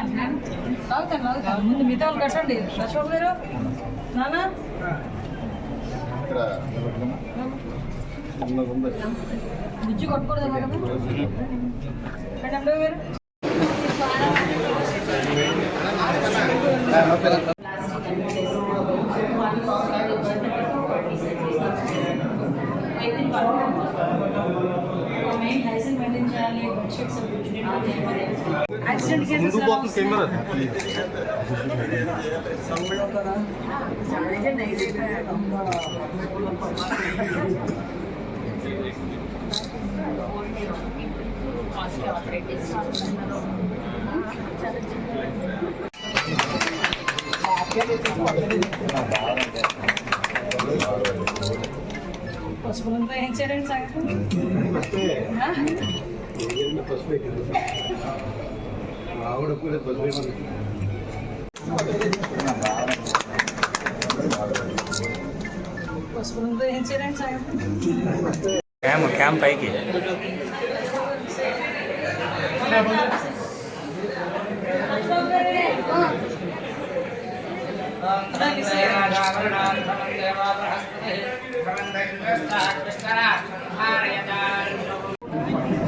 లాగుతాను లాగుతాను ముందు మిగతా వాళ్ళు కట్టండి అశోక్ గారు నానా బుజ్జి కొట్టకూడదు మేడం మేడం గారు యాక్సిడెంట్ కేసెస్ ఎలా వస్తున్నాయి? పసుపులంతా ఏం చేయండి సంగతి ఆ? ఆవిడ కూడా బదిలీ పసుపులంతా ఏం చేయండి సంగతి క్యామ్ క్యామ్ పైకి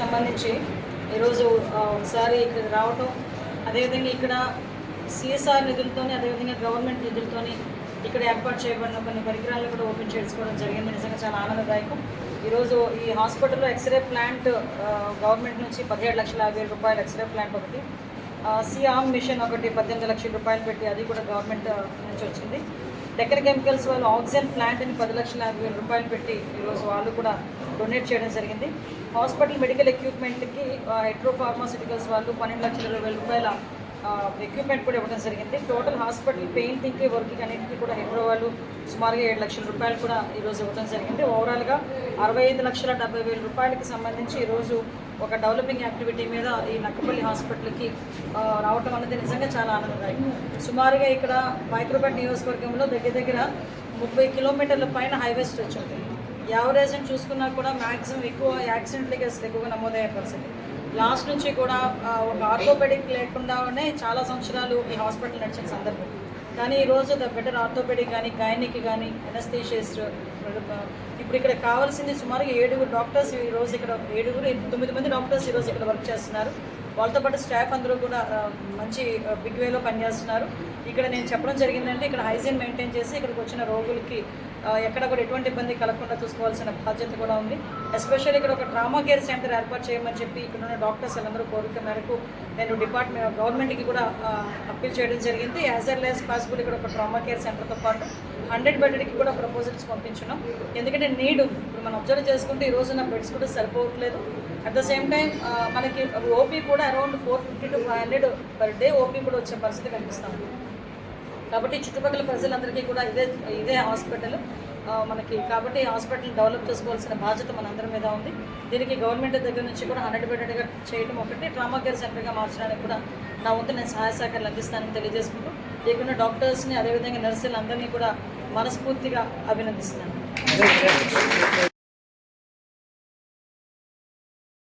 సంబంధించి ఈరోజు ఒకసారి ఇక్కడ రావటం అదేవిధంగా ఇక్కడ సిఎస్ఆర్ నిధులతోని అదేవిధంగా గవర్నమెంట్ నిధులతోని ఇక్కడ ఏర్పాటు చేయబడిన కొన్ని పరికరాలను కూడా ఓపెన్ చేసుకోవడం జరిగింది. నిజంగా చాలా ఆనందదాయకం. ఈరోజు ఈ హాస్పిటల్లో ఎక్స్రే ప్లాంట్ గవర్నమెంట్ నుంచి పదిహేడు లక్షల యాభై వేల రూపాయలు ఎక్స్రే ప్లాంట్ ఒకటి. సిఆమ్ మిషన్ ఒకటి పద్దెనిమిది లక్షల రూపాయలు పెట్టి అది కూడా గవర్నమెంట్ నుంచి వచ్చింది. డెక్కర్ కెమికల్స్ వాళ్ళు ఆక్సిజన్ ప్లాంట్ని పది లక్షల యాభై వేల రూపాయలు పెట్టి ఈరోజు వాళ్ళు కూడా డొనేట్ చేయడం జరిగింది. హాస్పిటల్ మెడికల్ ఎక్విప్మెంట్కి హెట్రో ఫార్మాసిటికల్స్ వాళ్ళు పన్నెండు లక్షల ఇరవై వేల రూపాయల ఎక్విప్మెంట్ కూడా ఇవ్వడం జరిగింది. టోటల్ హాస్పిటల్ పెయింటింగ్కి వర్క్కి అన్నింటికి కూడా హెట్రో వాళ్ళు సుమారుగా ఏడు లక్షల రూపాయలు కూడా ఈరోజు ఇవ్వడం జరిగింది. ఓవరాల్గా అరవై ఐదు లక్షల డెబ్బై వేల రూపాయలకి సంబంధించి ఈరోజు ఒక డెవలపింగ్ యాక్టివిటీ మీద ఈ నక్కపల్లి హాస్పిటల్కి రావటం అనేది నిజంగా చాలా ఆనందదాయకం. సుమారుగా ఇక్కడ మైక్రోబెట్ నియోజకవర్గంలో దగ్గర దగ్గర ముప్పై కిలోమీటర్ల పైన హైవే స్ట్రెచ్ ఉంది యావరేజ్ చూసుకున్నా కూడా మ్యాక్సిమం ఎక్కువ యాక్సిడెంట్ అసలు ఎక్కువగా నమోదయ్యే పరిస్థితి. లాస్ట్ నుంచి కూడా ఒక ఆర్థోపెడిక్ లేకుండానే చాలా సంవత్సరాలు ఈ హాస్పిటల్ నడిచిన సందర్భం. కానీ ఈరోజు ద బెటర్ ఆర్థోపెడిక్ కానీ గైనిక్ కానీ ఎనస్థీషియస్ట్ ఇప్పుడు ఇక్కడ కావాల్సింది సుమారుగా ఏడుగురు డాక్టర్స్ ఈ రోజు ఇక్కడ ఏడుగురు తొమ్మిది మంది డాక్టర్స్ ఈరోజు ఇక్కడ వర్క్ చేస్తున్నారు. వాళ్ళతో పాటు స్టాఫ్ అందరూ కూడా మంచి బిగ్ వేలో పనిచేస్తున్నారు. ఇక్కడ నేను చెప్పడం జరిగిందంటే ఇక్కడ హైజీన్ మెయింటైన్ చేసి ఇక్కడికి వచ్చిన రోగులకి ఎక్కడ కూడా ఎటువంటి ఇబ్బంది కలగకుండా చూసుకోవాల్సిన బాధ్యత కూడా ఉంది. ఎస్పెషల్లీ ఇక్కడ ఒక ట్రామా కేర్ సెంటర్ ఏర్పాటు చేయమని చెప్పి ఇక్కడ ఉన్న డాక్టర్స్ అందరూ కోరిక మేరకు నేను డిపార్ట్మెంట్ గవర్నమెంట్కి కూడా అప్పీల్ చేయడం జరిగింది. యాజ్ ఎల్ యాజ్ పాసిబుల్ ఇక్కడ ఒక ట్రామా కేర్ సెంటర్తో పాటు హండ్రెడ్ బెడ్కి కూడా ప్రపోజల్స్ పంపించున్నాం ఎందుకంటే నీడ్ ఉంది. ఇప్పుడు మనం అబ్జర్వ్ చేసుకుంటే ఈ రోజున బెడ్స్ కూడా సరిపోవట్లేదు. అట్ ద సేమ్ టైం మనకి ఓపీ కూడా around four fifty to five hundred per day OP కూడా వచ్చే పరిస్థితి కనిపిస్తాం కాబట్టి చుట్టుపక్కల ప్రజలందరికీ కూడా ఇదే ఇదే హాస్పిటల్ మనకి కాబట్టి హాస్పిటల్ డెవలప్ చేసుకోవాల్సిన బాధ్యత మనందరి మీద ఉంది. దీనికి గవర్నమెంట్ దగ్గర నుంచి కూడా హండ్రెడ్ బెడెడ్గా చేయడం ఒకటి ట్రామా కేర్ సెంటర్గా మార్చడానికి కూడా నా వంతు నేను సహాయ సహకారాలు అందిస్తానని తెలియజేసుకుంటూ లేకుండా డాక్టర్స్ని అదేవిధంగా నర్సులు అందరినీ కూడా మనస్ఫూర్తిగా అభినందిస్తున్నాను.